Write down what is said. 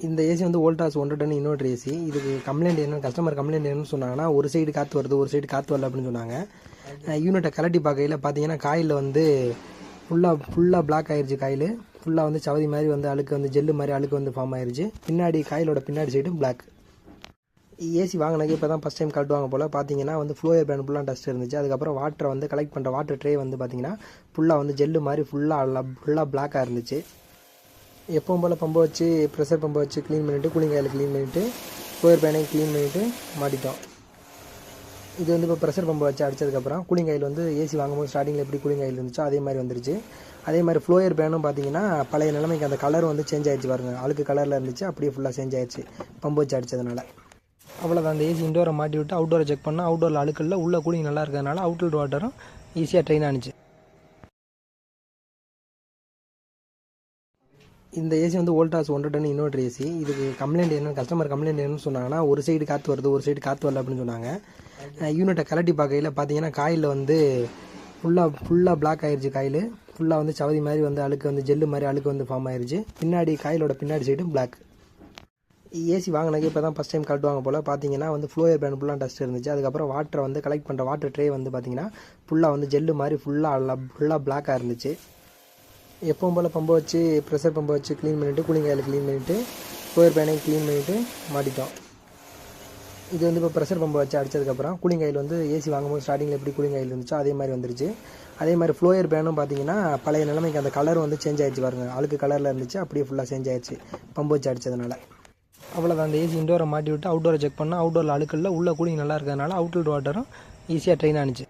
இந்த ஏசி வந்து வோல்டாஸ் ஒன்று டன் இன்வெர்டர் ஏசி இதுக்கு கம்ப்ளைண்ட் என்ன கஸ்டமர் கம்ப்ளைண்ட் என்னன்னு சொன்னாங்கன்னா ஒரு சைடு காற்று வருது ஒரு சைடு காற்று வரல அப்படின்னு சொன்னாங்க. யூனிட்டை கலட்டி பார்க்கையில் பார்த்தீங்கன்னா காயில் வந்து ஃபுல்லாக ஃபுல்லாக பிளாக் ஆயிடுச்சு காயில். ஃபுல்லாக வந்து சவதி மாதிரி வந்து அழுக்கு வந்து ஜெல்லு மாதிரி அழுக்கு வந்து ஃபார்ம் ஆயிடுச்சு பின்னாடி காயிலோட பின்னாடி சைடு பிளாக் ஏசி வாங்கினது இப்போ தான் ஃபஸ்ட் டைம் கழட்டுவாங்க போல். பார்த்தீங்கன்னா வந்து ஃப்ளோயர் பேன் ஃபுல்லாக டஸ்ட் இருந்துச்சு. அதுக்கப்புறம் வாட்டரை வந்து கலெக்ட் பண்ணுற வாட்டர் ட்ரே வந்து பார்த்தீங்கன்னா ஃபுல்லாக வந்து ஜெல்லு மாதிரி ஃபுல்லாக ஃபுல்லாக பிளாக்காக இருந்துச்சு. எப்பவும் போல் பம்பை வச்சு ப்ரெஷர் பம்பை வச்சு க்ளீன் பண்ணிவிட்டு கூலிங் ஆயில் க்ளீன் பண்ணிவிட்டு ஃப்ளோயர் பேனையும் க்ளீன் பண்ணிவிட்டு மாட்டிட்டோம். இது வந்து இப்போ ப்ரெஷர் பம்பை வச்சு அடிச்சதுக்கப்புறம் கூலிங் ஆயில் வந்து ஏசி வாங்கும்போது ஸ்டார்டிங்கில் எப்படி கூலிங் ஆயில் இருந்துச்சோ அதே மாதிரி வந்துருச்சு. அதே மாதிரி ஃப்ளோயர் பேனும் பார்த்தீங்கன்னா பழைய நிலைமைக்கு அந்த கலர் வந்து சேஞ்ச் ஆயிடுச்சு பாருங்கள் அழுக்கு கலரில் இருந்துச்சு அப்படியே ஃபுல்லாக சேஞ்ச் ஆயிடுச்சு பம்பு வச்சு அடிச்சதுனால. அவ்வளோதான் அந்த ஏசி இன்டோரை மாட்டி விட்டு அவுட்டோரை செக் பண்ணால் அவுட்டோரில் அழுக்கல்ல உள்ள கூலிங் நல்லா இருக்கிறதுனால அவுட்டோர் வாட்டரும் ஈஸியாக ட்ரெயின் ஆனிச்சு. இந்த ஏசி வந்து ஓல்டாஸ் ஒன்றரை டன் இன்வெர்டர் ஏசி இதுக்கு கம்ப்ளைண்ட் என்னென்னு கஸ்டமர் கம்ப்ளைண்ட் என்னன்னு சொன்னாங்கன்னா ஒரு சைடு காற்று வருது ஒரு சைடு காற்று வரல அப்படின்னு சொன்னாங்க. யூனிட்டை கலட்டி பார்க்கையில் பார்த்தீங்கன்னா காயில் வந்து ஃபுல்லாக ஃபுல்லாக பிளாக் ஆயிடுச்சு காயில். ஃபுல்லாக வந்து சவதி மாதிரி வந்து அழுக்கு வந்து ஜெல்லு மாதிரி அழுக்கு வந்து ஃபார்ம் ஆயிடுச்சு பின்னாடி காயிலோட பின்னாடி சைடு பிளாக் ஏசி வாங்கினது இப்போ தான் ஃபஸ்ட் டைம் கலட்டுவாங்க போல். பார்த்தீங்கன்னா வந்து ஃப்ளோயர் பேன் ஃபுல்லாக டஸ்ட் இருந்துச்சு. அதுக்கப்புறம் வாட்டரை வந்து கலெக்ட் பண்ணுற வாட்டர் ட்ரே வந்து பார்த்தீங்கன்னா ஃபுல்லாக வந்து ஜெல்லு மாதிரி ஃபுல்லாக ஃபுல்லாக பிளாக்காக இருந்துச்சு. எப்பவும் போல் பம்பை வச்சு ப்ரெஷர் பம்பை வச்சு க்ளீன் பண்ணிவிட்டு கூலிங் ஆயில் க்ளீன் பண்ணிவிட்டு கோயர் பேனையும் க்ளீன் பண்ணிவிட்டு மாட்டிட்டோம். இது வந்து இப்போ ப்ரெஷர் பம்பை வச்சு அடிச்சதுக்கப்புறம் கூலிங் ஆயில் வந்து ஏசி வாங்கும்போது ஸ்டார்டிங்கில் எப்படி கூலிங் ஆயில் இருந்துச்சோ அதே மாதிரி வந்துருச்சு. அதே மாதிரி ஃப்ளோயர் பேனும் பார்த்தீங்கன்னா பழைய நிலைமைக்கு அந்த கலர் வந்து சேஞ்ச் ஆகிடுச்சு பாருங்க. அழுக்கு கலரில் இருந்துச்சு அப்படியே ஃபுல்லாக சேஞ்ச் ஆகிடுச்சு பம்பு வச்சு அடிச்சதுனால. அவ்வளோதான் அந்த ஏசி இண்டோரை மாட்டி விட்டு அவுட்டோரை செக் பண்ணால் அவுட்டோரில் அழுக்கில் உள்ள கூலிங் நல்லா இருக்கிறதுனால அவுட்டோர் வாட்டரும் ஈஸியாக ட்ரெயின் ஆனிச்சு.